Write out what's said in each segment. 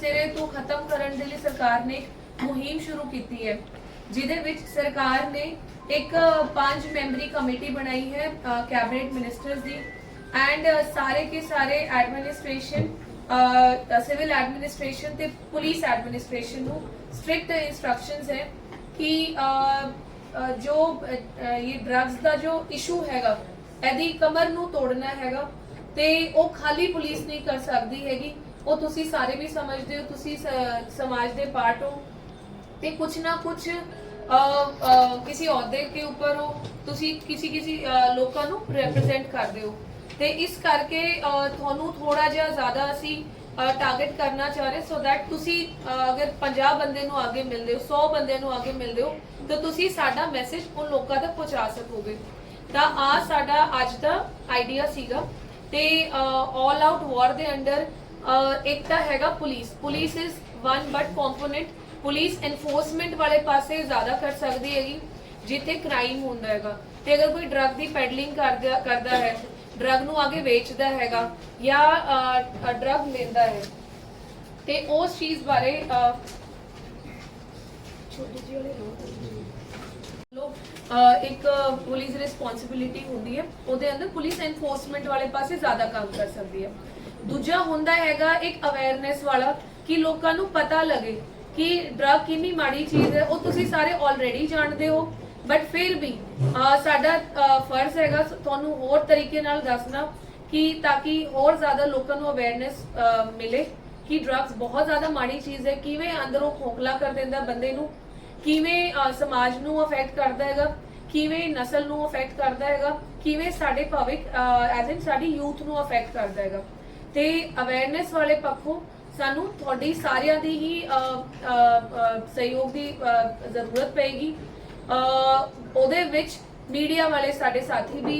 ਸਿਰੇ ਤੋਂ ਖਤਮ ਕਰਨ ਦੇ ਲਈ ਸਰਕਾਰ ਨੇ ਇੱਕ ਮੁਹਿੰਮ ਸ਼ੁਰੂ ਕੀਤੀ ਹੈ ਜਿਹਦੇ ਵਿੱਚ ਸਰਕਾਰ ਨੇ ਇੱਕ ਪੰਜ ਮੈਂਬਰੀ ਕਮੇਟੀ ਬਣਾਈ ਹੈ ਕੈਬਨਿਟ ਮਿਨਿਸਟਰਸ ਦੀ ਐਂਡ ਸਾਰੇ ਕੇ ਸਾਰੇ ਐਡਮਿਨਿਸਟ੍ਰੇਸ਼ਨ ਸਿਵਲ ਐਡਮਿਨਿਸਟ੍ਰੇਸ਼ਨ ਤੇ ਪੁਲਿਸ ਐਡਮਿਨਿਸਟ੍ਰੇਸ਼ਨ ਨੂੰ ਸਟ੍ਰਿਕਟ ਇਨਸਟਰਕਸ਼ਨਸ ਹੈ ਕਿ ਜੋ ਅਹ, ਇਹ ਡਰੱਗਸ ਦਾ ਜੋ ਇਸ਼ੂ ਹੈਗਾ ਇਹਦੀ ਕਮਰ ਨੂੰ ਤੋੜਨਾ ਹੈਗਾ ਤੇ ਉਹ ਖਾਲੀ ਪੁਲਿਸ ਨਹੀਂ ਕਰ ਸਕਦੀ ਹੈਗੀ। ਉਹ ਤੁਸੀਂ ਸਾਰੇ ਵੀ ਸਮਝਦੇ ਹੋ, ਤੁਸੀਂ ਸਮਾਜ ਦੇ ਪਾਰਟ ਹੋ। ਤੇ ਕੁਛ ਨਾ ਕੁਛ ਕਿਸੇ ਅਹੁਦੇ ਕੇ ਉੱਪਰ ਹੋ, ਤੁਸੀਂ ਕਿਸੇ ਕਿਸੇ ਲੋਕਾਂ ਨੂੰ ਰਿਪਰੈਜ਼ੈਂਟ ਕਰਦੇ ਹੋ। ਤੇ ਇਸ ਕਰਕੇ ਤੁਹਾਨੂੰ ਥੋੜਾ ਜਿਹਾ ਜ਼ਿਆਦਾ ਅਸੀਂ ਟਾਰਗੇਟ ਕਰਨਾ ਚਾਹ ਰਹੇ ਸੋ ਦੈਟ ਤੁਸੀਂ ਅਗਰ 50 ਬੰਦੇ ਨੂੰ ਅੱਗੇ ਮਿਲਦੇ ਹੋ 100 ਬੰਦੇ ਨੂੰ ਅੱਗੇ ਮਿਲਦੇ ਹੋ, ਤਾਂ ਤੁਸੀਂ ਸਾਡਾ ਮੈਸੇਜ ਉਹ ਲੋਕਾਂ ਤੱਕ ਪਹੁੰਚਾ ਸਕੋਗੇ। ਤਾਂ ਆ ਸਾਡਾ ਅੱਜ ਦਾ ਆਈਡੀਆ ਸੀਗਾ। ਤੇ ਆਲ ਆਊਟ ਵਾਰ ਦੇ ਅੰਡਰ ਇੱਕ ਤਾਂ ਹੈਗਾ police. Police is one but component police enforcement ਵਾਲੇ ਪਾਸੇ ਜ਼ਿਆਦਾ ਕਰ ਸਕਦੀ ਹੈਗੀ, ਜਿੱਥੇ ਕ੍ਰਾਈਮ ਹੁੰਦਾ ਹੈਗਾ। ਤੇ ਅਗਰ ਕੋਈ ਡਰੱਗ ਦੀ ਪੈਡਲਿੰਗ ਕਰਦਾ ਕਰਦਾ ਹੈ ਡਰੱਗ ਨੂੰ ਅੱਗੇ ਵੇਚਦਾ ਹੈਗਾ ਜਾਂ ਡਰੱਗ ਲੈਂਦਾ ਹੈ, ਤੇ ਉਸ ਚੀਜ਼ ਬਾਰੇ ਛੋਟੀ ਜਿਹੀ ਵਾਲੀ ਲੋ ਇੱਕ ਪੁਲਿਸ ਰਿਸਪੌਂਸਿਬਿਲਿਟੀ ਹੁੰਦੀ ਹੈ। ਉਹਦੇ ਅੰਦਰ ਪੁਲਿਸ ਐਨਫੋਰਸਮੈਂਟ ਵਾਲੇ ਪਾਸੇ ਜ਼ਿਆਦਾ ਕੰਮ ਕਰ ਸਕਦੀ ਹੈ। ਦੂਜਾ ਹੁੰਦਾ ਹੈਗਾ ਇੱਕ ਅਵੇਅਰਨੈਸ ਵਾਲਾ ਕਿ ਲੋਕਾਂ ਨੂੰ ਪਤਾ ਲੱਗੇ ਕਿ ਡਰਗ ਕਿੰਨੀ ਮਾੜੀ ਚੀਜ਼ ਹੈ, ਉਹ ਤੁਸੀਂ ਸਾਰੇ ਆਲਰੇਡੀ ਜਾਣਦੇ ਹੋ। ਬਟ ਫਿਰ ਵੀ ਸਾਡਾ ਫਰਜ਼ ਹੈਗਾ ਤੁਹਾਨੂੰ ਹੋਰ ਤਰੀਕੇ ਨਾਲ ਦੱਸਣਾ ਕਿ ਤਾਂ ਕਿ ਹੋਰ ਜ਼ਿਆਦਾ ਲੋਕਾਂ ਨੂੰ ਅਵੇਅਰਨੈਸ ਮਿਲੇ ਕਿ ਡਰੱਗਸ ਬਹੁਤ ਜ਼ਿਆਦਾ ਮਾੜੀ ਚੀਜ਼ ਹੈ, ਕਿਵੇਂ ਅੰਦਰੋਂ ਖੋਖਲਾ ਕਰ ਦਿੰਦਾ ਬੰਦੇ ਨੂੰ, ਕਿਵੇਂ ਸਮਾਜ ਨੂੰ ਅਫੈਕਟ ਕਰਦਾ ਹੈਗਾ, ਕਿਵੇਂ ਨਸਲ ਨੂੰ ਅਫੈਕਟ ਕਰਦਾ ਹੈਗਾ, ਕਿਵੇਂ ਸਾਡੇ ਭਵਿੱਖ ਐਜ਼ ਇਨ ਸਾਡੀ ਯੂਥ ਨੂੰ ਅਫੈਕਟ ਕਰਦਾ ਹੈਗਾ। ਤੇ ਅਵੇਅਰਨੈਸ ਵਾਲੇ ਪੱਖੋਂ ਸਾਨੂੰ ਤੁਹਾਡੀ ਸਾਰਿਆਂ ਦੀ ਹੀ ਸਹਿਯੋਗ ਦੀ ਜ਼ਰੂਰਤ ਪਏਗੀ। ਉਹਦੇ ਵਿੱਚ ਮੀਡੀਆ ਵਾਲੇ ਸਾਡੇ ਸਾਥੀ ਵੀ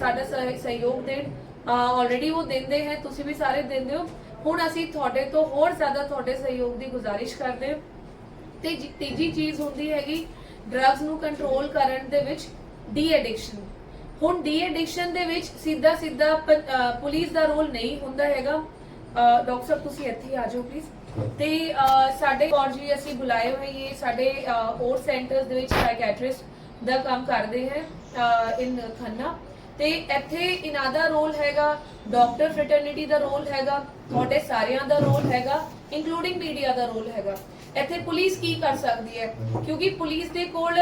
ਸਾਡਾ ਸਹਿ- ਸਹਿਯੋਗ ਦੇਣ। ਆਲਰੇਡੀ ਉਹ ਦਿੰਦੇ ਹੈ, ਤੁਸੀਂ ਵੀ ਸਾਰੇ ਦਿੰਦੇ ਹੋ। ਹੁਣ ਅਸੀਂ ਤੁਹਾਡੇ ਤੋਂ ਹੋਰ ਜ਼ਿਆਦਾ ਤੁਹਾਡੇ ਸਹਿਯੋਗ ਦੀ ਗੁਜ਼ਾਰਿਸ਼ ਕਰਦੇ ਹਾਂ। ਤੇ ਜੀ- ਤੀਜੀ ਚੀਜ਼ ਹੁੰਦੀ ਹੈਗੀ ਡਰੱਗਸ ਨੂੰ ਕੰਟਰੋਲ ਕਰਨ ਦੇ ਵਿੱਚ ਡੀ ਐਡਿਕਸ਼ਨ ਹੁਣ ਡੀ ਐਡਿਕਸ਼ਨ ਦੇ ਵਿੱਚ ਸਿੱਧਾ ਸਿੱਧਾ ਪੁਲਿਸ ਦਾ ਰੋਲ ਨਹੀਂ ਹੁੰਦਾ ਹੈਗਾ। ਡਾਕਟਰ ਸਾਹਿਬ, ਤੁਸੀਂ ਇੱਥੇ ਆ ਜਾਓ ਪਲੀਜ਼ ਤੇ ਸਾਡੇ ਕੌਰ ਜੀ ਅਸੀਂ ਬੁਲਾਏ ਹੋਏ ਇਹ ਸਾਡੇ ਹੋਰ ਸੈਂਟਰਸ ਦੇ ਵਿੱਚ ਸਾਈਕੈਟ੍ਰਿਸਟ ਦਾ ਕੰਮ ਕਰਦੇ ਹੈ ਇਨ ਖੰਨਾ। ਤੇ ਇੱਥੇ ਇਹਨਾਂ ਦਾ ਰੋਲ ਹੈਗਾ, ਡਾਕਟਰ ਫ੍ਰੈਟਰਨਿਟੀ ਦਾ ਰੋਲ ਹੈਗਾ, ਤੁਹਾਡੇ ਸਾਰਿਆਂ ਦਾ ਰੋਲ ਹੈਗਾ ਇੰਕਲੂਡਿੰਗ ਮੀਡੀਆ ਦਾ ਰੋਲ ਹੈਗਾ। ਇੱਥੇ ਪੁਲਿਸ ਕੀ ਕਰ ਸਕਦੀ ਹੈ? ਕਿਉਂਕਿ ਪੁਲਿਸ ਦੇ ਕੋਲ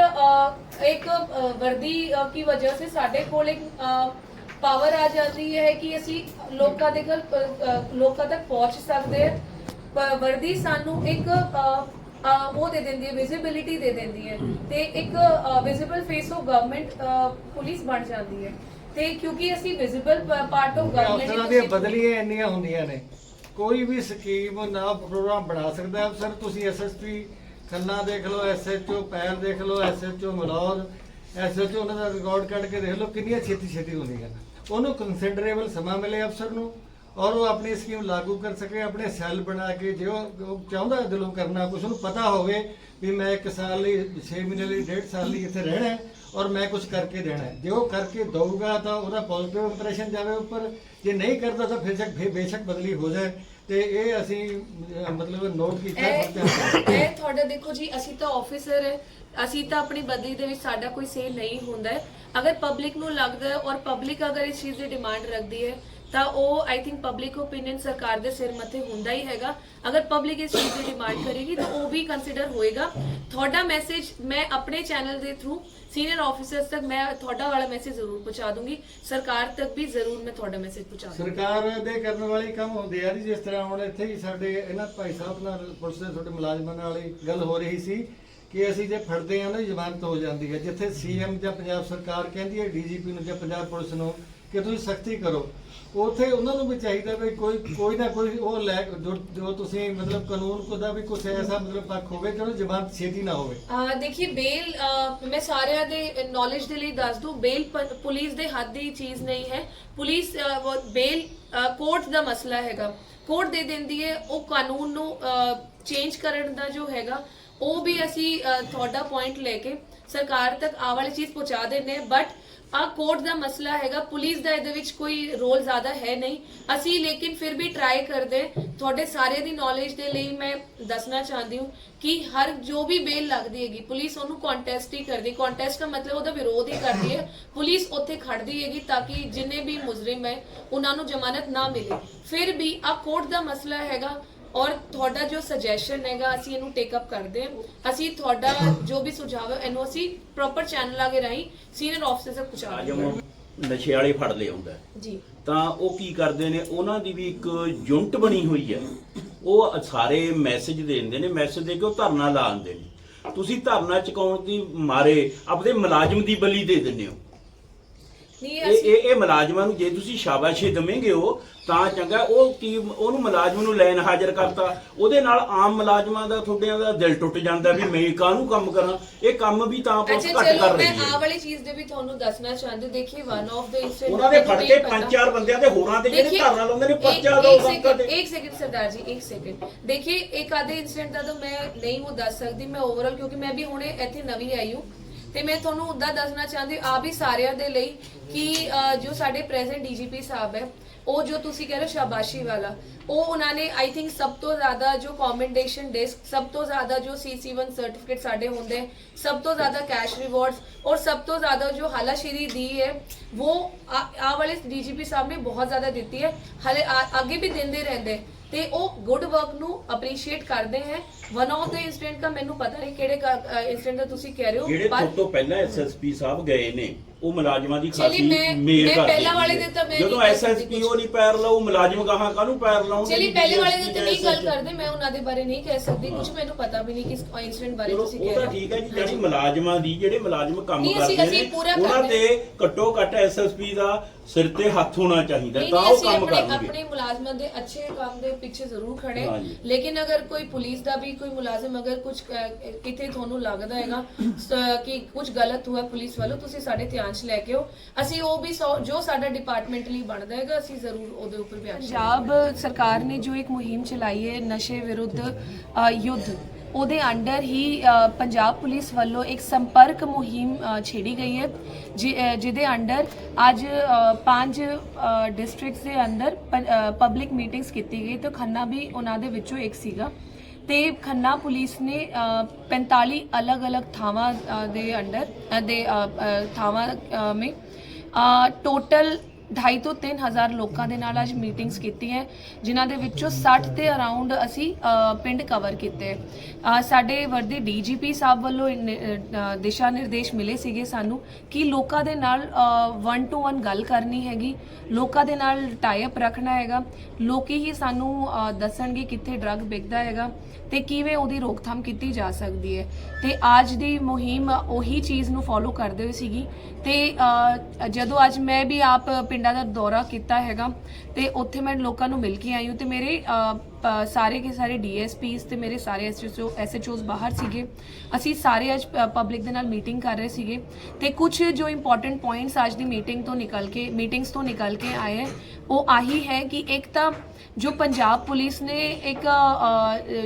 ਇੱਕ ਵਰਦੀ ਕੀ ਵਜ੍ਹਾ ਸੇ ਸਾਡੇ ਕੋਲ ਇੱਕ ਪਾਵਰ ਆ ਜਾਂਦੀ ਹੈ ਕਿ ਅਸੀਂ ਲੋਕਾਂ ਦੇ ਅਹ, ਲੋਕਾਂ ਤੱਕ ਪਹੁੰਚ ਸਕਦੇ ਹਾਂ। ਵਰਦੀ ਸਾਨੂੰ ਇੱਕ ਉਹ ਦੇ ਦਿੰਦੀ ਹੈ ਵਿਜ਼ਿਬਿਲਿਟੀ ਦੇ ਦਿੰਦੀ ਹੈ। ਤੇ ਇੱਕ visible face of government police ਬਣ ਜਾਂਦੀ ਹੈ। ਤੇ ਕਿਉਂਕਿ ਅਸੀਂ ਵਿਜ਼ਿਬਲ ਪਾਰਟ ਆਫ ਦੀਆਂ ਗਵਰਨਮੈਂਟ ਬਦਲੀਆਂ ਇੰਨੀਆਂ ਹੁੰਦੀਆਂ ਨੇ। ਕੋਈ ਵੀ ਸਕੀਮ ਨਾ ਪ੍ਰੋਗਰਾਮ ਬਣਾ ਸਕਦਾ ਹੈ। ਅਫਸਰ ਤੁਸੀਂ ਐਸਐਸਪੀ ਖੰਨਾ ਦੇਖ ਲਓ ਐਸਐਚਓ ਪੈਰ ਦੇਖ ਲਓ ਐਸਐਚਓ ਮਲੌਦ ਐਸਐਚਓ ਉਹਨਾਂ ਦਾ ਰਿਕਾਰਡ ਕੱਢ ਕੇ ਦੇਖ ਲਓ, ਕਿੰਨੀਆਂ ਛੇਤੀ ਛੇਤੀ ਹੁੰਦੀਆਂ ਉਹਨੂੰ ਕੰਸੀਡਰੇਬਲ ਸਮਾਂ ਮਿਲੇ ਅਫਸਰ ਨੂੰ ਔਰ ਉਹ ਆਪਣੀ ਸਕੀਮ ਲਾਗੂ ਕਰ ਸਕੇ ਆਪਣੇ ਸੈੱਲ ਬਣਾ ਕੇ ਜੇ ਉਹ ਚਾਹੁੰਦਾ ਦਿਲੋਂ ਕਰਨਾ ਕੁਝ ਉਹਨੂੰ ਪਤਾ ਹੋਵੇ ਵੀ ਮੈਂ ਇੱਕ ਸਾਲ ਲਈ 6 ਮਹੀਨੇ ਲਈ 1.5 ਸਾਲ ਲਈ ਇੱਥੇ ਰਹਿਣਾ ਹੈ ਔਰ ਮੈਂ ਕੁਝ ਕਰਕੇ ਦੇਣਾ ਹੈ। ਜੇ ਉਹ ਕਰਕੇ ਦਊਗਾ ਤਾਂ ਉਹਦਾ ਪੋਜ਼ਿਟਿਵ ਇੰਪ੍ਰੈਸ਼ਨ ਜਾਵੇ ਉੱਪਰ ਜੇ ਨਹੀਂ ਕਰਦਾ ਤਾਂ ਫਿਰ ਫਿਰ ਬੇਸ਼ੱਕ ਬਦਲੀ ਹੋ ਜਾਏ। ਤੇ ਇਹ ਅਸੀਂ ਮਤਲਬ ਨੋਟ ਕੀਤਾ ਇਹ ਤੁਹਾਡਾ ਦੇਖੋ ਜੀ ਅਸੀਂ ਤਾਂ ਆਫੀਸਰ ਹੈ ਅਸੀਂ ਤਾਂ ਆਪਣੀ ਬਦਲੀ ਦੇ ਵਿੱਚ ਸਾਡਾ ਕੋਈ ਸੇ ਨਹੀਂ ਹੁੰਦਾ ਅਗਰ ਪਬਲਿਕ ਨੂੰ ਲੱਗਦਾ ਔਰ ਪਬਲਿਕ ਅਗਰ ਇਸ ਚੀਜ਼ ਦੀ ਡਿਮਾਂਡ ਰੱਖਦੀ ਹੈ ਤਾਂ ਉਹ ਆਈ ਥਿੰਕ ਪਬਲਿਕ ਓਪੀਨੀਅਨ ਸਰਕਾਰ ਦੇ ਸਿਰ ਮੱਥੇ ਹੁੰਦਾ ਹੀ ਹੈਗਾ। ਅਗਰ ਪਬਲਿਕ ਇਸ ਚੀਜ਼ ਦੀ ਡਿਮਾਂਡ ਕਰੇਗੀ, ਤਾਂ ਉਹ ਵੀ ਕੰਸੀਡਰ ਹੋਏਗਾ। ਤੁਹਾਡਾ ਮੈਸੇਜ ਮੈਂ ਆਪਣੇ ਚੈਨਲ ਦੇ ਥਰੂ ਸੀਨੀਅਰ ਆਫੀਸਰਸ ਤੱਕ ਮੈਂ ਤੁਹਾਡਾ ਵਾਲਾ ਮੈਸੇਜ ਜ਼ਰੂਰ ਪਹੁੰਚਾ ਦੂੰਗੀ। ਸਰਕਾਰ ਤੱਕ ਵੀ ਜ਼ਰੂਰ ਮੈਂ ਤੁਹਾਡਾ ਮੈਸੇਜ ਪਹੁੰਚਾ ਦੂੰਗੀ। ਸਰਕਾਰ ਦੇ ਕਰਨ ਵਾਲੇ ਕੰਮ ਹੁੰਦੇ ਆ ਜੀ, ਜਿਸ ਤਰ੍ਹਾਂ ਹੁਣ ਇੱਥੇ ਹੀ ਸਾਡੇ ਇਹਨਾਂ ਭਾਈ ਸਾਹਿਬ ਨਾਲ ਪੁਲਿਸ ਦੇ ਤੁਹਾਡੇ ਮੁਲਾਜ਼ਮਾਂ ਨਾਲ ਗੱਲ ਹੋ ਰਹੀ ਸੀ ਕਿ ਅਸੀਂ ਜੇ ਫੜਦੇ ਆ ਨਾ, ਜ਼ਮਾਨਤ ਹੋ ਜਾਂਦੀ ਹੈ। ਜਿੱਥੇ ਸੀਐਮ ਜਾਂ ਪੰਜਾਬ ਸਰਕਾਰ ਕਹਿੰਦੀ ਹੈ ਡੀਜੀਪੀ ਨੂੰ ਜਾਂ ਪੰਜਾਬ ਪੁਲਿਸ ਨੂੰ ਕਿ ਤੁਸੀਂ ਸਖਤੀ ਕਰੋ। ਉਥੇ ਉਹਨਾਂ ਨੂੰ ਵੀ ਚਾਹੀਦਾ ਵੀ ਕੋਈ ਕੋਈ ਨਾ ਕੋਈ ਉਹ ਲੈ ਜੋ ਜੋ ਤੁਸੀਂ ਮਤਲਬ ਕਾਨੂੰਨ ਕੋ ਦਾ ਵੀ ਕੁਝ ਐਸਾ ਮਤਲਬ ਪੱਖ ਹੋਵੇ ਕਿ ਉਹਨੂੰ ਛੇਤੀ ਨਾ ਹੋਵੇ। ਆ ਦੇਖिए ਬੇਲ ਮੈਂ ਸਾਰਿਆਂ ਦੇ ਨੌਲੇਜ ਦੇ ਲਈ ਦੱਸ ਦੂੰ, ਬੇਲ ਪੁਲਿਸ ਦੇ ਹੱਥ ਦੀ ਚੀਜ਼ ਨਹੀਂ ਹੈ। ਪੁਲਿਸ ਬੇਲ ਕੋਰਟ ਦਾ ਮਸਲਾ ਹੈਗਾ। ਕੋਰਟ ਦੇ ਦਿੰਦੀ ਹੈ, ਉਹ ਕਾਨੂੰਨ ਨੂੰ ਚੇਂਜ ਕਰਨ ਦਾ ਜੋ ਹੈਗਾ, ਉਹ ਵੀ ਅਸੀਂ ਤੁਹਾਡਾ ਪੁਆਇੰਟ ਲੈ ਕੇ ਸਰਕਾਰ ਤੱਕ ਆ ਵਾਲੀ ਚੀਜ਼ ਪਹੁੰਚਾ ਦਿੰਦੇ ਬਟ ਆ ਕੋਰਟ ਦਾ ਮਸਲਾ ਹੈਗਾ, ਪੁਲਿਸ ਦਾ ਇਹਦੇ ਵਿੱਚ ਕੋਈ ਰੋਲ ਜ਼ਿਆਦਾ ਹੈ ਨਹੀਂ। ਅਸੀਂ ਲੇਕਿਨ ਫਿਰ ਵੀ ਟਰਾਈ ਕਰਦੇ ਤੁਹਾਡੇ ਸਾਰੇ ਦੀ ਨੌਲੇਜ ਦੇ ਲਈ ਮੈਂ ਦੱਸਣਾ ਚਾਹੁੰਦੀ ਹਾਂ ਕਿ ਹਰ ਜੋ ਵੀ ਬੇਲ ਲੱਗਦੀ ਹੈਗੀ, ਪੁਲਿਸ ਉਹਨੂੰ ਕੰਟੈਸਟ ਹੀ ਕਰਦੀ। ਕੰਟੈਸਟ ਦਾ ਮਤਲਬ ਉਹਦਾ ਵਿਰੋਧ ਹੀ ਕਰਦੀ ਹੈ। ਪੁਲਿਸ ਉੱਥੇ ਖੜਦੀ ਹੈਗੀ ਤਾਂ ਕਿ ਜਿੰਨੇ ਵੀ ਮੁਜਰਮ ਹੈ, ਉਹਨਾਂ ਨੂੰ ਜ਼ਮਾਨਤ ਨਾ ਮਿਲੇ। ਫਿਰ ਵੀ ਆ ਕੋਰਟ ਦਾ ਮਸਲਾ ਹੈਗਾ ਔਰ ਤੁਹਾਡਾ ਜੋ ਸੁਜੈਸ਼ਨ ਹੈਗਾ, ਅਸੀਂ ਇਹਨੂੰ ਟੇਕ ਅਪ ਕਰਦੇ ਹਾਂ। ਅਸੀਂ ਤੁਹਾਡਾ ਜੋ ਵੀ ਸੁਝਾਅ ਹੈ, ਇਹਨੂੰ ਅਸੀਂ ਪ੍ਰੋਪਰ ਚੈਨਲ ਆਗੇ ਰਾਹੀਂ ਸੀਨੀਅਰ ਅਫਸਰ ਤੱਕ ਆਜਮ ਨਸ਼ੇ ਵਾਲੇ ਫੜ ਲਿਆ ਹੁੰਦਾ ਹੈ। ਜੀ। ਤਾਂ ਉਹ ਕੀ ਕਰਦੇ ਨੇ ਉਹਨਾਂ ਦੀ ਵੀ ਇੱਕ ਯੂਨਿਟ ਬਣੀ ਹੋਈ ਹੈ। ਉਹ ਸਾਰੇ ਮੈਸੇਜ ਦੇ ਦਿੰਦੇ ਨੇ ਮੈਸੇਜ ਦੇ ਕੇ ਉਹ ਧਰਨਾ ਲਾ ਦਿੰਦੇ ਨੇ। ਤੁਸੀਂ ਧਰਨਾ ਚੁਕਾਉਣ ਦੀ ਮਾਰੇ ਆਪਣੇ ਮੁਲਾਜ਼ਮ ਦੀ ਬਲੀ ਦੇ ਦਿੰਦੇ ਹੋ। ਇਹ ਇਹ ਮੁਲਾਜ਼ਮਾਂ ਨੂੰ ਜੇ ਤੁਸੀਂ ਸ਼ਾਬਾਸ਼ੀ ਦਵੇਂਗੇ ਹੋ ਤਾਂ ਚੰਗਾ ਉਹ ਕੀ ਉਹਨੂੰ ਮੁਲਾਜ਼ਮ ਨੂੰ ਲੈਣ ਹਾਜ਼ਰ ਕਰਤਾ। ਉਹਦੇ ਨਾਲ ਆਮ ਮੁਲਾਜ਼ਮਾਂ ਦਾ ਤੁਹਾਡਿਆਂ ਦਾ ਦਿਲ ਟੁੱਟ ਜਾਂਦਾ ਵੀ ਮੈਂ ਕਾਹਨੂੰ ਕੰਮ ਕਰਾਂ? ਇਹ ਕੰਮ ਵੀ ਤਾਂ ਆਪਾਂ ਅੱਛਾ ਘੱਟ ਚਲੋ ਕਰ ਮੈਂ ਆ ਵਾਲੀ ਚੀਜ਼ ਦੇ ਵੀ ਤੁਹਾਨੂੰ ਦੱਸਣਾ ਚਾਹੁੰਦੀ ਦੇਖੀ ਵਨ ਆਫ ਦੇ ਇਨਸੀਡੈਂਟ ਉਹਨਾਂ ਦੇ ਫੜ ਕੇ ਪੰਜ ਚਾਰ ਬੰਦਿਆਂ ਦੇ ਹੋਰਾਂ ਤੇ ਜਿਹੜੇ ਧਰਨਾ ਲਾਉਂਦੇ ਨੇ ਪਰਚਾ ਦੋ ਬੰਕਰ ਤੇ। ਇੱਕ ਸੈਕਿੰਡ ਸਰਦਾਰ ਜੀ ਇੱਕ ਸੈਕਿੰਡ ਦੇਖिए ਇੱਕ ਆਦੇ ਇਨਸੀਡੈਂਟ ਦਾ ਤਾਂ ਮੈਂ ਨਹੀਂ ਉਹ ਦੱਸ ਸਕਦੀ ਮੈਂ ਓਵਰਆਲ ਕਿਉਂਕਿ ਮੈਂ ਵੀ ਹੁਣੇ ਇੱਥੇ ਨਵੀਂ ਆਈ ਹੂੰ। ਤੇ ਮੈਂ ਤੁਹਾਨੂੰ ਉਦਾਂ ਦੱਸਣਾ ਚਾਹੁੰਦੀ ਆ ਵੀ ਸਾਰਿਆਂ ਦੇ ਲਈ ਕਿ ਜੋ ਸਾਡੇ ਪ੍ਰੈਜ਼ੈਂਟ ਡੀਜੀਪੀ ਸਾਹਿਬ ਹੈ, ਉਹ ਜੋ ਤੁਸੀਂ ਕਹਿ ਰਹੇ ਸ਼ਾਬਾਸ਼ੀ ਵਾਲਾ, ਉਹ ਉਹਨਾਂ ਨੇ ਆਈ ਥਿੰਕ ਸਭ ਤੋਂ ਜ਼ਿਆਦਾ ਜੋ ਕਮੈਂਡੇਸ਼ਨ ਡਿਸਕ ਸਭ ਤੋਂ ਜ਼ਿਆਦਾ ਜੋ ਸੀਸੀ1 ਸਰਟੀਫਿਕੇਟ ਸਾਡੇ ਹੁੰਦੇ ਸਭ ਤੋਂ ਜ਼ਿਆਦਾ ਕੈਸ਼ ਰਿਵਾਰਡਸ ਔਰ ਸਭ ਤੋਂ ਜ਼ਿਆਦਾ ਜੋ ਹਾਲਾਸ਼ੀਰੀ ਦੀ ਹੈ, ਉਹ ਆ ਆ ਵਾਲੇ ਡੀਜੀਪੀ ਸਾਹਿਬ ਨੇ ਬਹੁਤ ਜ਼ਿਆਦਾ ਦਿੱਤੀ ਹੈ, ਹਲੇ ਆ- ਅੱਗੇ ਵੀ ਦਿੰਦੇ ਰਹਿੰਦੇ ਤੇ ਉਹ ਗੁੱਡ ਵਰਕ ਨੂੰ ਅਪਰੀਸ਼ੀਏਟ ਕਰਦੇ ਹੈ। ਵਨ ਆਫ ਦਾ ਇਨਸੀਡੈਂਟ ਦਾ ਮੈਨੂੰ ਪਤਾ ਨਹੀਂ ਕਿਹੜੇ ਇਨਸੀਡੈਂਟ ਦਾ ਤੁਸੀਂ ਕਹਿ ਰਹੇ ਹੋ ਜਿਹੜੇ ਤੋਂ ਪਹਿਲਾਂ ਐਸਐਸਪੀ ਸਾਹਿਬ ਗਏ ਨੇ ਉਹ ਮੁਲਾਜ਼ਮਾਂ ਦੀ ਖਾਸੀ ਮੈਂ- ਮੇਲ ਮੈਂ ਕਰਦੇ ਪਹਿਲਾਂ ਵਾਲੇ। ਦੇ ਤਾਂ ਮੈਂ ਜਦੋਂ ਨਹੀਂ ਕਹਿ ਸਕਦੀ ਐਸਐਸਪੀ। ਉਹ ਨਹੀਂ ਪੈਰ ਲਾਉ ਮੁਲਾਜ਼ਮ ਗਾਹਾਂ ਕਾਹਨੂੰ ਪੈਰ ਲਾਉਣਗੇ ਚਲੀ ਪਹਿਲੇ ਵਾਲੇ ਦੇ ਤੇ ਨਹੀਂ ਗੱਲ ਕਰਦੇ ਮੈਂ ਉਹਨਾਂ ਦੇ ਬਾਰੇ ਨਹੀਂ ਕਹਿ ਸਕਦੀ ਕੁਝ ਮੈਨੂੰ ਪਤਾ ਵੀ ਨਹੀਂ ਕਿਸ ਇਨਸੀਡੈਂਟ ਬਾਰੇ ਚਲੋ ਤੁਸੀਂ ਉਹ ਕਹਿ ਤਾਂ ਰਹੇ ਹੋ ਠੀਕ ਹੈ ਜੀ। ਜਿਹੜੀ ਮੁਲਾਜ਼ਮਾਂ ਦੀ ਜਿਹੜੇ ਮੁਲਾਜ਼ਮ ਕੰਮ ਨਹੀਂ, ਅਸੀਂ- ਕਰਦੇ ਅਸੀਂ ਨੇ ਪੂਰਾ ਉਹਨਾਂ ਕਰਦੇ ਤੇ ਘੱਟੋ ਘੱਟ ਐਸਐਸਪੀ ਦਾ ਸਿਰ ਤੇ ਹੱਥ ਹੋਣਾ ਚਾਹੀਦਾ ਨਹੀਂ ਤਾਂ ਨਹੀਂ ਉਹ ਅਸੀਂ ਕੰਮ ਆਪਣੇ ਕਰਨਗੇ ਆਪਣੇ ਮੁਲਾਜ਼ਮਾਂ ਦੇ ਅੱਛੇ ਕੰਮ ਦੇ ਪਿੱਛੇ ਜ਼ਰੂਰ ਖੜੇ ਹਾਂਜੀ। ਲੇਕਿਨ ਅਗਰ ਕੋਈ ਪੁਲਿਸ ਦਾ ਵੀ ਕੋਈ ਮੁਲਾਜ਼ਮ ਅਗਰ ਕੁਝ ਕਿਤੇ ਤੁਹਾਨੂੰ ਲੱਗਦਾ ਹੈਗਾ ਸ- ਕਿ ਕੁਝ ਗਲਤ ਹੋਇਆ ਪੁਲਿਸ ਵੱਲੋਂ ਤੁਸੀਂ ਸਾਡੇ ਧਿਆਨ 'ਚ ਲੈ ਕੇ ਆਓ। ਅਸੀਂ ਉਹ ਵੀ ਸੌ- ਜੋ ਸਾਡਾ ਡਿਪਾਰਟਮੈਂਟਲੀ ਬਣਦਾ ਹੈਗਾ ਅਸੀਂ ਜ਼ਰੂਰ ਉਹਦੇ ਉੱਪਰ ਵੀ ਪੰਜਾਬ ਸਰਕਾਰ ਨੇ ਜੋ ਇੱਕ ਮੁਹਿੰਮ ਚਲਾਈ ਹੈ ਨਸ਼ੇ ਵਿਰੁੱਧ ਅ, ਯੁੱਧ ਉਹਦੇ ਅੰਡਰ ਹੀ ਅ, ਪੰਜਾਬ ਪੁਲਿਸ ਵੱਲੋਂ ਇੱਕ ਸੰਪਰਕ ਮੁਹਿੰਮ ਅ, ਛੇੜੀ ਗਈ ਹੈ ਜਿ- ਅ, ਜਿਹਦੇ ਅੰਡਰ ਅੱਜ ਅ, ਪੰਜ ਡਿਸਟ੍ਰਿਕਟਸ ਦੇ ਅੰਦਰ ਪਬਲਿਕ ਮੀਟਿੰਗਸ ਕੀਤੀ ਗਈ ਤੇ ਖੰਨਾ ਵੀ ਉਹਨਾਂ ਦੇ ਵਿੱਚੋਂ ਇੱਕ ਸੀਗਾ। ਤੇ ਖੰਨਾ ਪੁਲਿਸ ਨੇ ਅ, 45 ਅਲੱਗ-ਅਲੱਗ ਥਾਵਾਂ ਦੇ ਅੰਡਰ ਦੇ ਥਾਵਾਂ ਮੇ ਟੋਟਲ ਢਾਈ ਤੋਂ 3000 ਲੋਕਾਂ ਦੇ ਨਾਲ ਅੱਜ ਮੀਟਿੰਗਸ ਕੀਤੀ ਹੈ ਜਿਨ੍ਹਾਂ ਦੇ ਵਿੱਚੋਂ 60 ਦੇ ਅਰਾਊਂਡ ਅਸੀਂ ਅ, ਪਿੰਡ ਕਵਰ ਕੀਤੇ ਅ, ਸਾਡੇ ਵਰਦੇ ਡੀਜੀਪੀ ਸਾਹਿਬ ਵੱਲੋਂ ਇਨ- ਅ, ਦਿਸ਼ਾ ਨਿਰਦੇਸ਼ ਮਿਲੇ ਸੀਗੇ ਸਾਨੂੰ ਕਿ ਲੋਕਾਂ ਦੇ ਨਾਲ ਵਨ ਟੂ ਵਨ ਗੱਲ ਕਰਨੀ ਹੈਗੀ ਲੋਕਾਂ ਦੇ ਨਾਲ ਟਾਈ ਅਪ ਰੱਖਣਾ ਹੈਗਾ ਲੋਕੀ ਹੀ ਸਾਨੂੰ ਅ, ਦੱਸਣਗੇ ਕਿੱਥੇ ਡਰੱਗ ਵਿਕਦਾ ਹੈਗਾ ਤੇ ਕਿਵੇਂ ਉਹਦੀ ਰੋਕਥਾਮ ਕੀਤੀ ਜਾ ਸਕਦੀ ਹੈ। ਤੇ ਅੱਜ ਦੀ ਮੁਹਿੰਮ ਉਹੀ ਚੀਜ਼ ਨੂੰ ਫੋਲੋ ਕਰਦੇ ਹੋਏ ਸੀਗੀ ਤੇ ਅ, ਜਦੋਂ ਅੱਜ ਮੈਂ ਵੀ ਆਪ ਪਿੰਡਾਂ ਪਿੰਡਾਂ ਦਾ ਦੌਰਾ ਕੀਤਾ ਹੈਗਾ ਤੇ ਉੱਥੇ ਮੈਂ ਲੋਕਾਂ ਨੂੰ ਮਿਲ ਕੇ ਆਈ ਹਾਂ ਤੇ ਮੇਰੇ ਅ, ਸਾਰੇ ਕੇ ਸਾਰੇ ਡੀਐਸਪੀਸ ਤੇ ਮੇਰੇ ਸਾਰੇ ਐਸਐਚਓ ਐਸਐਚਓਸ ਬਾਹਰ ਸੀਗੇ। ਅਸੀਂ ਸਾਰੇ ਅੱਜ ਪਬਲਿਕ ਦੇ ਨਾਲ ਮੀਟਿੰਗ ਕਰ ਰਹੇ ਸੀਗੇ ਤੇ ਕੁਝ ਜੋ ਇੰਪੋਰਟੈਂਟ ਪੁਆਇੰਟਸ ਅੱਜ ਦੀ ਮੀਟਿੰਗ ਤੋਂ ਨਿਕਲ ਕੇ ਮੀਟਿੰਗਸ ਤੋਂ ਨਿਕਲ ਕੇ ਆਏ ਹੈ ਉਹ ਆਹੀ ਹੈ ਕਿ ਇੱਕ ਤਾਂ ਜੋ ਪੰਜਾਬ ਪੁਲਿਸ ਨੇ ਇੱਕ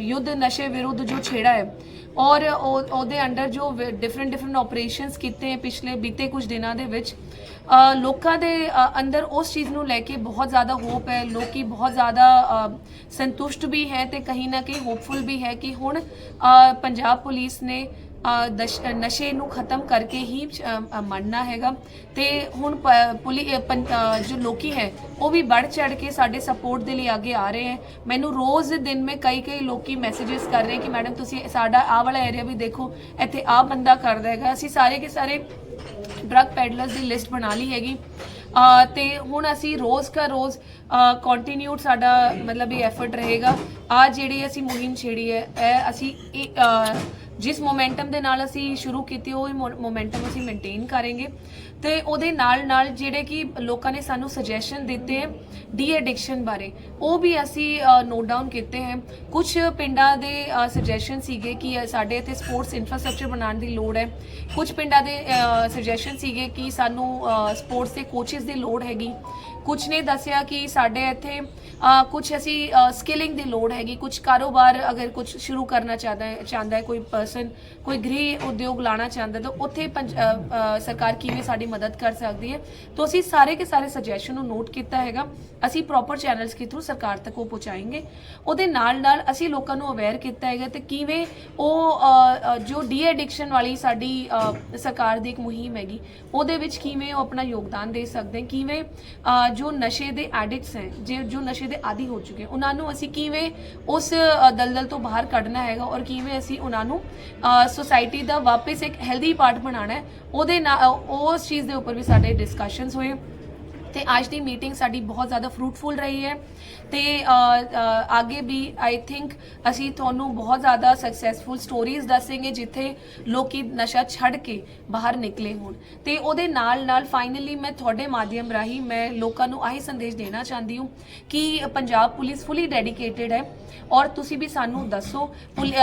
ਯੁੱਧ ਨਸ਼ੇ ਵਿਰੁੱਧ ਜੋ ਛੇੜਾ ਹੈ ਔਰ ਉਹ- ਉਹਦੇ ਅੰਡਰ ਜੋ ਡਿਫਰੈਂਟ ਡਿਫਰੈਂਟ ਆਪਰੇਸ਼ਨਸ ਕੀਤੇ ਪਿਛਲੇ ਬੀਤੇ ਕੁਝ ਦਿਨਾਂ ਦੇ ਵਿੱਚ ਲੋਕਾਂ ਦੇ ਅੰਦਰ ਉਸ ਚੀਜ਼ ਨੂੰ ਲੈ ਕੇ ਬਹੁਤ ਜ਼ਿਆਦਾ ਹੋਪ ਹੈ, ਲੋਕੀ ਬਹੁਤ ਜ਼ਿਆਦਾ ਸੰਤੁਸ਼ਟ ਵੀ ਹੈ ਤੇ ਕहीं ਨਾ ਕहीं ਹੋਪਫੁਲ ਵੀ ਹੈ ਕਿ ਹੁਣ ਪੰਜਾਬ ਪੁਲਿਸ ਨੇ ਨਸ਼ੇ ਨੂੰ ਖਤਮ ਕਰਕੇ ਹੀ ਮੰਨਣਾ ਹੈਗਾ। ਤੇ ਹੁਣ ਪ- ਪੁਲੀ ਪੰ- ਜੋ ਲੋਕੀ ਹੈ ਉਹ ਵੀ ਵੱਧ ਚੜ ਕੇ ਸਾਡੇ ਸਪੋਰਟ ਦੇ ਲਈ ਅੱਗੇ ਆ ਰਹੇ ਹੈ। ਮੈਨੂੰ ਰੋਜ਼ ਦਿਨ ਮੇ ਕਈ ਕਈ ਲੋਕੀ ਮੈਸੇजेस ਕਰ ਰਹੇ ਕਿ ਮੈਡਮ ਤੁਸੀਂ ਸਾਡਾ ਆਹ ਵਾਲਾ ਏਰੀਆ ਵੀ ਦੇਖੋ ਇੱਥੇ ਆਹ ਬੰਦਾ ਕਰਦਾ ਹੈਗਾ। ਅਸੀਂ ਸਾਰੇ ਕੇ ਸਾਰੇ ਡਰੱਗ ਪੈਡਲਰਸ ਦੀ ਲਿਸਟ ਬਣਾ ਲਈ ਹੈਗੀ। ਅ, ਤੇ ਹੁਣ ਅਸੀਂ ਰੋਜ਼ ਕਾ ਰੋਜ਼ ਕੰਟੀਨਿਊਡ ਸਾਡਾ ਮਤਲਬ ਇਹ ਐਫਰਟ ਰਹੇਗਾ। ਆ ਜਿਹੜੀ ਅਸੀਂ ਮੁਹਿੰਮ ਛੇੜੀ ਹੈ ਇਹ ਅਸੀਂ ਜਿਸ ਮੋਮੈਂਟਮ ਦੇ ਨਾਲ ਅਸੀਂ ਸ਼ੁਰੂ ਕੀਤੀ, ਉਹ ਮੋਮੈਂਟਮ ਅਸੀਂ ਮੇਨਟੇਨ ਕਰਾਂਗੇ। ਤੇ ਉਹਦੇ ਨਾਲ ਨਾਲ ਜਿਹੜੇ ਕਿ ਲੋਕਾਂ ਨੇ ਸਾਨੂੰ ਸੁਜੈਸ਼ਨ ਦਿੱਤੇ ਹੈ ਡੀ ਐਡਿਕਸ਼ਨ ਬਾਰੇ, ਉਹ ਵੀ ਅਸੀਂ ਨੋਟ ਡਾਊਨ ਕੀਤੇ ਹੈ। ਕੁਝ ਪਿੰਡਾਂ ਦੇ ਸੁਜੈਸ਼ਨ ਸੀਗੇ ਕਿ ਸਾਡੇ ਇੱਥੇ ਸਪੋਰਟਸ ਇਨਫਰਾਸਟ੍ਰਕਚਰ ਬਣਾਉਣ ਦੀ ਲੋੜ ਹੈ। ਕੁਝ ਪਿੰਡਾਂ ਦੇ ਸੁਜੈਸ਼ਨ ਸੀਗੇ ਕਿ ਸਾਨੂੰ ਸਪੋਰਟਸ ਦੇ ਕੋਚਿਸ ਦੀ ਲੋੜ ਹੈਗੀ। ਕੁਝ ਨੇ ਦੱਸਿਆ ਕਿ ਸਾਡੇ ਇੱਥੇ ਕੁਝ ਅਸੀਂ ਸਕਿਲਿੰਗ ਦੀ ਲੋੜ ਹੈਗੀ, ਕੁਝ ਕਾਰੋਬਾਰ ਅਗਰ ਕੁਝ ਸ਼ੁਰੂ ਕਰਨਾ ਚਾਹਦਾ ਹੈ, ਚਾਹੁੰਦਾ ਹੈ, ਕੋਈ ਪਰਸਨ ਕੋਈ ਗ੍ਰਹਿ ਉਦਯੋਗ ਲਾਣਾ ਚਾਹੁੰਦਾ ਤਾਂ ਉੱਥੇ ਪੰਜ- ਸਰਕਾਰ ਕਿਵੇਂ ਸਾਡੀ ਮਦਦ ਕਰ ਸਕਦੀ ਹੈ? ਤਾਂ ਅਸੀਂ ਸਾਰੇ ਕੇ ਸਾਰੇ ਸੁਜੈਸ਼ਨ ਨੂੰ ਨੋਟ ਕੀਤਾ ਹੈਗਾ। ਅਸੀਂ ਪ੍ਰੋਪਰ ਚੈਨਲਸ ਕੇ ਥਰੂ ਸਰਕਾਰ ਤੱਕ ਉਹ ਪਹੁੰਚਾਏਂਗੇ। ਉਹਦੇ ਨਾਲ ਨਾਲ ਅਸੀਂ ਲੋਕਾਂ ਨੂੰ ਅਵੇਅਰ ਕੀਤਾ ਹੈਗਾ ਤੇ ਕਿਵੇਂ ਉਹ ਜੋ ਡੀ ਐਡਿਕਸ਼ਨ ਵਾਲੀ ਸਾਡੀ ਸਰਕਾਰ ਦੀ ਇੱਕ ਮੁਹਿੰਮ ਹੈਗੀ, ਉਹਦੇ ਵਿੱਚ ਕਿਵੇਂ ਉਹ ਆਪਣਾ ਯੋਗਦਾਨ ਦੇ ਸਕਦੇ, ਕਿਵੇਂ ਜੋ ਨਸ਼ੇ ਦੇ ਐਡਿਕਟਸ ਹੈ, ਜੇ ਜੋ ਨਸ਼ੇ ਦੇ ਆਦੀ ਹੋ ਚੁੱਕੇ ਉਹਨਾਂ ਨੂੰ ਅਸੀਂ ਕਿਵੇਂ ਉਸ ਦਲਦਲ ਤੋਂ ਬਾਹਰ ਕੱਢਣਾ ਹੈਗਾ ਔਰ ਕਿਵੇਂ ਅਸੀਂ ਉਹਨਾਂ ਨੂੰ ਸੋਸਾਇਟੀ ਦਾ ਵਾਪਸ ਇੱਕ ਹੈਲਦੀ ਪਾਰਟ ਬਣਾਉਣਾ ਹੈ, ਉਹਦੇ ਨਾਲ ਉਸ ਚੀਜ਼ ਦੇ ਉੱਪਰ ਵੀ ਸਾਡੇ ਡਿਸਕਸ਼ਨਸ ਹੋਏ। ਤੇ ਅੱਜ ਦੀ ਮੀਟਿੰਗ ਸਾਡੀ ਬਹੁਤ ਜ਼ਿਆਦਾ ਫਰੂਟਫੁਲ ਰਹੀ ਹੈ। ਤੇ ਅੱਗੇ ਵੀ ਆਈ ਥਿੰਕ ਅਸੀਂ ਤੁਹਾਨੂੰ ਬਹੁਤ ਜ਼ਿਆਦਾ ਸਕਸੈਸਫੁਲ ਸਟੋਰੀਜ਼ ਦੱਸਾਂਗੇ ਜਿੱਥੇ ਲੋਕੀ ਨਸ਼ਾ ਛੱਡ ਕੇ ਬਾਹਰ ਨਿਕਲੇ ਹੋਣ। ਤੇ ਉਹਦੇ ਨਾਲ ਨਾਲ ਫਾਈਨਲੀ ਮੈਂ ਤੁਹਾਡੇ ਮਾਧਿਅਮ ਰਾਹੀਂ ਮੈਂ ਲੋਕਾਂ ਨੂੰ ਆਹੀ ਸੰਦੇਸ਼ ਦੇਣਾ ਚਾਹੁੰਦੀ ਹਾਂ ਕਿ ਪੰਜਾਬ ਪੁਲਿਸ ਫੁੱਲੀ ਡੈਡੀਕੇਟਿਡ ਹੈ ਔਰ ਤੁਸੀਂ ਵੀ ਸਾਨੂੰ ਦੱਸੋ, ਪੁਲ-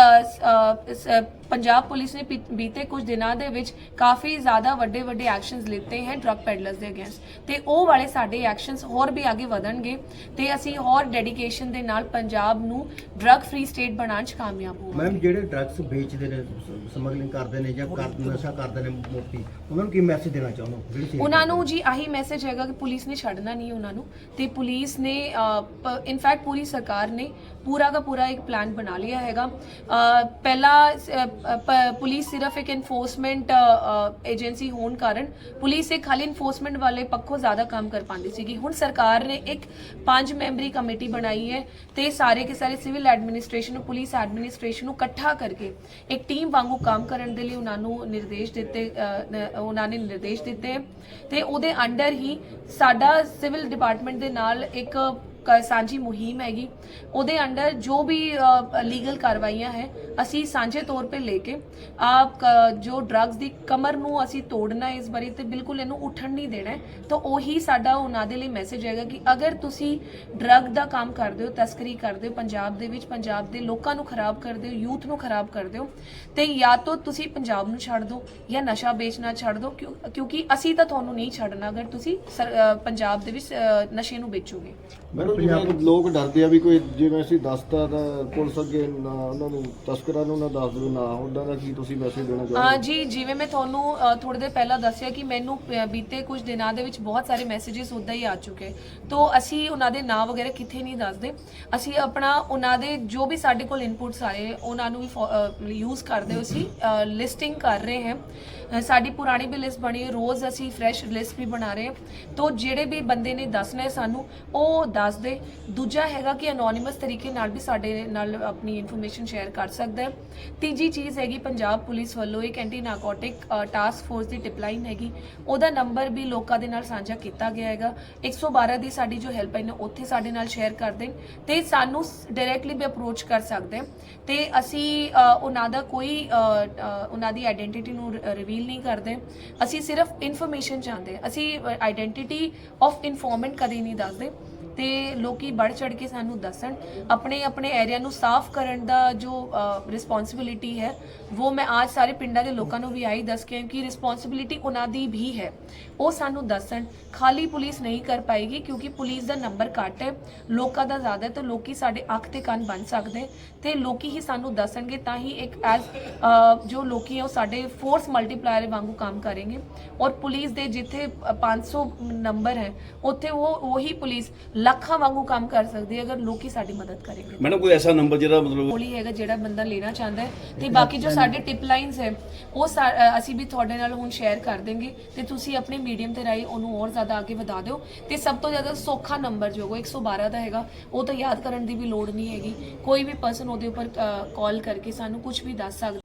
ਸ- ਪੰਜਾਬ ਪੁਲਿਸ ਨੇ ਪੀ- ਬੀਤੇ ਕੁਝ ਦਿਨਾਂ ਦੇ ਵਿੱਚ ਕਾਫੀ ਜ਼ਿਆਦਾ ਵੱਡੇ ਵੱਡੇ ਐਕਸ਼ਨਸ ਲਿੱਤੇ ਹਨ ਡਰਗ ਪੈਡਲਰਸ ਦੇ ਅਗੇਂਸਟ ਤੇ ਉਹ ਵਾਲੇ ਸਾਡੇ ਐਕਸ਼ਨਸ ਹੋਰ ਵੀ ਅੱਗੇ ਵਧਣਗੇ ਤੇ ਅਸੀਂ ਹੋਰ ਡੈਡੀਕੇਸ਼ਨ ਦੇ ਨਾਲ ਪੰਜਾਬ ਨੂੰ ਡਰਗ ਫ੍ਰੀ ਸਟੇਟ ਬਣਾਉਣ 'ਚ ਕਾਮਯਾਬ ਹੋਵਾਂਗੇ ਮੈਮ ਜਿਹੜੇ ਡਰੱਗਸ ਵੇਚਦੇ ਨੇ ਸਮਗਲਿੰਗ ਕਰਦੇ ਨੇ ਜਾਂ ਕਰ ਨਸ਼ਾ ਕਰਦੇ ਨੇ ਮੋਟੀ ਉਹਨਾਂ ਨੂੰ ਕੀ ਮੈਸੇਜ ਦੇਣਾ ਚਾਹੁੰਦੇ ਹੋ? ਜਿਹੜੀ ਸੇਧ ਉਹਨਾਂ ਨੂੰ ਜੀ ਆਹੀ ਮੈਸੇਜ ਹੈਗਾ ਕਿ ਪੁਲਿਸ ਨੇ ਛੱਡਣਾ ਨਹੀਂ ਉਹਨਾਂ ਨੂੰ ਤੇ ਪੁਲਿਸ ਨੇ ਇਨਫੈਕਟ ਪੂਰੀ ਸਰਕਾਰ ਨੇ ਪੂਰਾ ਦਾ ਪੂਰਾ ਇੱਕ ਪਲਾਨ ਬਣਾ ਲਿਆ ਹੈਗਾ। ਅ, ਪਹਿਲਾਂ ਅ, ਪ- ਪੁਲਿਸ ਸਿਰਫ ਇੱਕ ਇਨਫੋਰਸਮੈਂਟ ਏਜੰਸੀ ਹੋਣ ਕਾਰਨ ਪੁਲਿਸ ਇੱਕ ਖਾਲੀ ਇਨਫੋਰਸਮੈਂਟ ਵਾਲੇ ਪੱਖੋਂ ਜ਼ਿਆਦਾ ਕੰਮ ਕਰ ਪਾਉਂਦੀ ਸੀਗੀ। ਹੁਣ ਸਰਕਾਰ ਨੇ ਇੱਕ ਪੰਜ ਮੈਂਬਰੀ ਕਮੇਟੀ ਬਣਾਈ ਹੈ ਤੇ ਸਾਰੇ ਕੇ ਸਾਰੇ ਸਿਵਲ ਐਡਮਿਨਿਸਟ੍ਰੇਸ਼ਨ ਨੂੰ ਪੁਲਿਸ ਐਡਮਿਨਿਸਟ੍ਰੇਸ਼ਨ ਨੂੰ ਇਕੱਠਾ ਕਰਕੇ ਇੱਕ ਟੀਮ ਵਾਂਗੂ ਕੰਮ ਕਰਨ ਦੇ ਲਈ ਉਹਨਾਂ ਨੂੰ ਨਿਰਦੇਸ਼ ਦਿੱਤੇ ਉਹਨਾਂ ਨੇ ਨਿਰਦੇਸ਼ ਦਿੱਤੇ। ਤੇ ਉਹਦੇ ਅੰਡਰ ਹੀ ਸਾਡਾ ਸਿਵਲ ਡਿਪਾਰਟਮੈਂਟ ਦੇ ਨਾਲ ਇੱਕ ਸਾਂਝੀ ਮੁਹਿੰਮ ਹੈਗੀ। ਉਹਦੇ ਅੰਡਰ ਜੋ ਵੀ ਲੀਗਲ ਕਾਰਵਾਈਆਂ ਹੈ, ਅਸੀਂ ਸਾਂਝੇ ਤੌਰ ਤੇ ਲੈ ਕੇ ਆਪ ਜੋ ਡਰੱਗਸ ਦੀ ਕਮਰ ਨੂੰ ਅਸੀਂ ਤੋੜਨਾ ਇਸ ਬਾਰੇ ਤੇ ਬਿਲਕੁਲ ਇਹਨੂੰ ਉੱਠਣ ਨਹੀਂ ਦੇਣਾ ਤਾਂ ਉਹੀ ਸਾਡਾ ਉਹਨਾਂ ਦੇ ਲਈ ਮੈਸੇਜ ਹੈਗਾ ਕਿ ਅਗਰ ਤੁਸੀਂ ਡਰੱਗ ਦਾ ਕੰਮ ਕਰਦੇ ਹੋ, ਤਸਕਰੀ ਕਰਦੇ ਹੋ, ਪੰਜਾਬ ਦੇ ਵਿੱਚ ਪੰਜਾਬ ਦੇ ਲੋਕਾਂ ਨੂੰ ਖਰਾਬ ਕਰਦੇ ਹੋ, ਯੂਥ ਨੂੰ ਖਰਾਬ ਕਰਦੇ ਹੋ, ਤੇ ਜਾਂ ਤਾਂ ਤੁਸੀਂ ਪੰਜਾਬ ਨੂੰ ਛੱਡ ਦਿਓ ਜਾਂ ਨਸ਼ਾ ਵੇਚਣਾ ਛੱਡ ਦਿਓ, ਕਿਉਂ- ਕਿਉਂਕਿ ਅਸੀਂ ਤਾਂ ਤੁਹਾਨੂੰ ਨਹੀਂ ਛੱਡਣਾ ਅਗਰ ਤੁਸੀਂ ਸਰ- ਪੰਜਾਬ ਦੇ ਵਿੱਚ ਨਸ਼ੇ ਨੂੰ ਵੇਚੋਗੇ। ਜਿਵੇਂ ਲੋਕ ਡਰਦੇ ਆ ਵੀ ਕੋਈ ਜਿਵੇਂ ਅਸੀਂ ਦੱਸਤਾ ਤਾਂ ਪੁਲਿਸ ਅੱਗੇ ਨਾ ਉਹਨਾਂ ਨੂੰ ਤਸਕਰਾਂ ਨੂੰ ਨਾ ਦੱਸ ਦਿਓ ਨਾ ਉਹਨਾਂ ਦਾ ਕੀ ਤੁਸੀਂ ਮੈਸੇਜ ਦੇਣਾ ਹਾਂ ਚਾਹੁੰਦੇ ਜੀ ਜਿਵੇਂ ਮੈਂ ਤੁਹਾਨੂੰ ਥੋੜੇ ਦੇਰ ਪਹਿਲਾਂ ਦੱਸਿਆ ਕਿ ਮੈਨੂੰ ਅ, ਬੀਤੇ ਕੁਝ ਦਿਨਾਂ ਦੇ ਵਿੱਚ ਬਹੁਤ ਸਾਰੇ ਮੈਸੇजेस ਉਦਾਂ ਹੀ ਆ ਚੁੱਕੇ। ਤੋਂ ਅਸੀਂ ਉਹਨਾਂ ਦੇ ਨਾਂ ਵਗੈਰਾ ਕਿੱਥੇ ਨਹੀਂ ਦੱਸਦੇ। ਅਸੀਂ ਆਪਣਾ ਉਹਨਾਂ ਦੇ ਜੋ ਵੀ ਸਾਡੇ ਕੋਲ ਇਨਪੁਟਸ ਆਏ ਉਹਨਾਂ ਨੂੰ ਵੀ ਯੂਜ਼ ਕਰਦੇ ਹੋਏ ਅਸੀਂ ਲਿਸਟਿੰਗ ਕਰ ਰਹੇ ਹਾਂ। ਸਾਡੀ ਪੁਰਾਣੀ ਵੀ ਲਿਸਟ ਬਣੀ ਰੋਜ਼ ਅਸੀਂ ਫਰੈਸ਼ ਲਿਸਟ ਵੀ ਬਣਾ ਰਹੇ ਹਾਂ। ਤੋਂ ਜਿਹੜੇ ਵੀ ਬੰਦੇ ਨੇ ਦੱਸਣਾ ਹੈ ਸਾਨੂੰ, ਉਹ ਦੱਸ ਦੇ। ਦੂਜਾ ਹੈਗਾ ਕਿ ਅਨੋਨਿਮਸ ਤਰੀਕੇ ਨਾਲ ਵੀ ਸਾਡੇ ਨਾਲ ਆਪਣੀ ਇਨਫੋਰਮੇਸ਼ਨ ਸ਼ੇਅਰ ਕਰ ਸਕਦਾ ਹੈ। ਤੀਜੀ ਚੀਜ਼ ਹੈਗੀ ਪੰਜਾਬ ਪੁਲਿਸ ਵੱਲੋਂ ਇੱਕ ਐਂਟੀ ਨਾਰਕੋਟਿਕ ਟਾਸਕ ਫੋਰਸ ਦੀ ਟਿਪਲਾਈਨ ਹੈਗੀ। ਉਹਦਾ ਨੰਬਰ ਵੀ ਲੋਕਾਂ ਦੇ ਨਾਲ ਸਾਂਝਾ ਕੀਤਾ ਗਿਆ ਹੈਗਾ। 112 ਦੀ ਸਾਡੀ ਜੋ ਹੈਲਪਲਾਈਨ ਹੈ, ਉੱਥੇ ਸਾਡੇ ਨਾਲ ਸ਼ੇਅਰ ਕਰ ਦੇਣ। ਤੇ ਸਾਨੂੰ ਡਾਇਰੈਕਟਲੀ ਵੀ ਅਪਰੋਚ ਕਰ ਸਕਦੇ ਹੈ। ਤੇ ਅਸੀਂ ਉਹਨਾਂ ਦਾ ਕੋਈ ਉਹਨਾਂ ਦੀ ਆਇਡੈਂਟੀਟੀ ਨੂੰ ਰਿਵੀਲ ਨਹੀਂ ਕਰਦੇ। ਅਸੀਂ ਸਿਰਫ ਇਨਫੋਰਮੇਸ਼ਨ ਚਾਹੁੰਦੇ। ਅਸੀਂ ਆਇਡੈਂਟੀਟੀ ਆਫ ਇਨਫੋਰਮੈਂਟ ਕਦੇ ਨਹੀਂ ਦੱਸਦੇ। ਤੇ ਲੋਕੀ ਬੜ ਚੜ ਕੇ ਸਾਨੂੰ ਦੱਸਣ ਆਪਣੇ ਆਪਣੇ ਏਰੀਆ ਨੂੰ ਸਾਫ਼ ਕਰਨ ਦਾ ਜੋ ਰਿਸਪੌਂਸਿਬਿਲਿਟੀ ਹੈ ਉਹ ਮੈਂ ਅੱਜ ਸਾਰੇ ਪਿੰਡਾਂ ਦੇ ਲੋਕਾਂ ਨੂੰ ਵੀ ਆਈ ਦੱਸ ਕੇ ਕਿ ਰਿਸਪੌਂਸਿਬਿਲਿਟੀ ਉਹਨਾਂ ਦੀ ਵੀ ਹੈ। ਉਹ ਸਾਨੂੰ ਦੱਸਣ ਖਾਲੀ ਪੁਲਿਸ ਨਹੀਂ ਕਰ ਪਾਏਗੀ ਕਿਉਂਕਿ ਪੁਲਿਸ ਦਾ ਨੰਬਰ ਘੱਟ ਹੈ ਲੋਕਾਂ ਦਾ ਜ਼ਿਆਦਾ ਹੈ ਤਾਂ ਲੋਕੀ ਸਾਡੇ ਅੱਖ ਤੇ ਕੰਨ ਬਣ ਸਕਦੇ ਤੇ ਲੋਕੀ ਹੀ ਸਾਨੂੰ ਦੱਸਣਗੇ ਤਾਂ ਹੀ ਇੱਕ ਐਜ਼ ਜੋ ਲੋਕੀ ਹੈ ਉਹ ਸਾਡੇ ਫੋਰਸ ਮਲਟੀਪਲਾਇਰ ਵਾਂਗੂ ਕੰਮ ਕਰਨਗੇ ਔਰ ਪੁਲਿਸ ਦੇ ਜਿੱਥੇ ਅ, 500 ਨੰਬਰ ਹੈ ਉੱਥੇ ਉਹ ਉਹੀ ਪੁਲਿਸ ਲੱਖਾਂ ਵਾਂਗੂ ਕੰਮ ਕਰ ਸਕਦੀ ਹੈ ਅਗਰ ਲੋਕੀ ਸਾਡੀ ਮਦਦ ਕਰਨਗੇ। ਮੈਡਮ ਕੋਈ ਐਸਾ ਨੰਬਰ ਜਿਹੜਾ ਮਤਲਬ ਹੋਲੀ ਹੈਗਾ ਜਿਹੜਾ ਬੰਦਾ ਲੈਣਾ ਚਾਹੁੰਦਾ ਹੈ ਤੇ ਬਾਕੀ ਜੋ ਸਾਡੇ ਟਿਪ ਲਾਈਨਸ ਹੈ ਉਹ ਸਾ- ਅ, ਅਸੀਂ ਵੀ ਤੁਹਾਡੇ ਨਾਲ ਹੁਣ ਸ਼ੇਅਰ ਕਰ ਦੇਂਗੇ ਤੇ ਤੁਸੀਂ ਆਪਣੇ ਮੀਡੀਅਮ ਤੇ ਰਾਈ ਉਹਨੂੰ ਹੋਰ ਜ਼ਿਆਦਾ ਅੱਗੇ ਵਧਾ ਦਿਓ। ਤੇ ਸਭ ਤੋਂ ਜ਼ਿਆਦਾ ਸੌਖਾ ਨੰਬਰ ਜੋ ਹੈ 112 ਦਾ ਹੈਗਾ। ਉਹ ਤਾਂ ਯਾਦ ਕਰਨ ਦੀ ਵੀ ਲੋੜ ਨਹੀਂ ਹੈਗੀ। ਕੋਈ ਵੀ ਪਰਸਨ ਉਹਦੇ ਉੱਪਰ ਕਾਲ ਕਰਕੇ ਸਾਨੂੰ ਕੁਝ ਵੀ ਦੱਸ ਸਕਦਾ।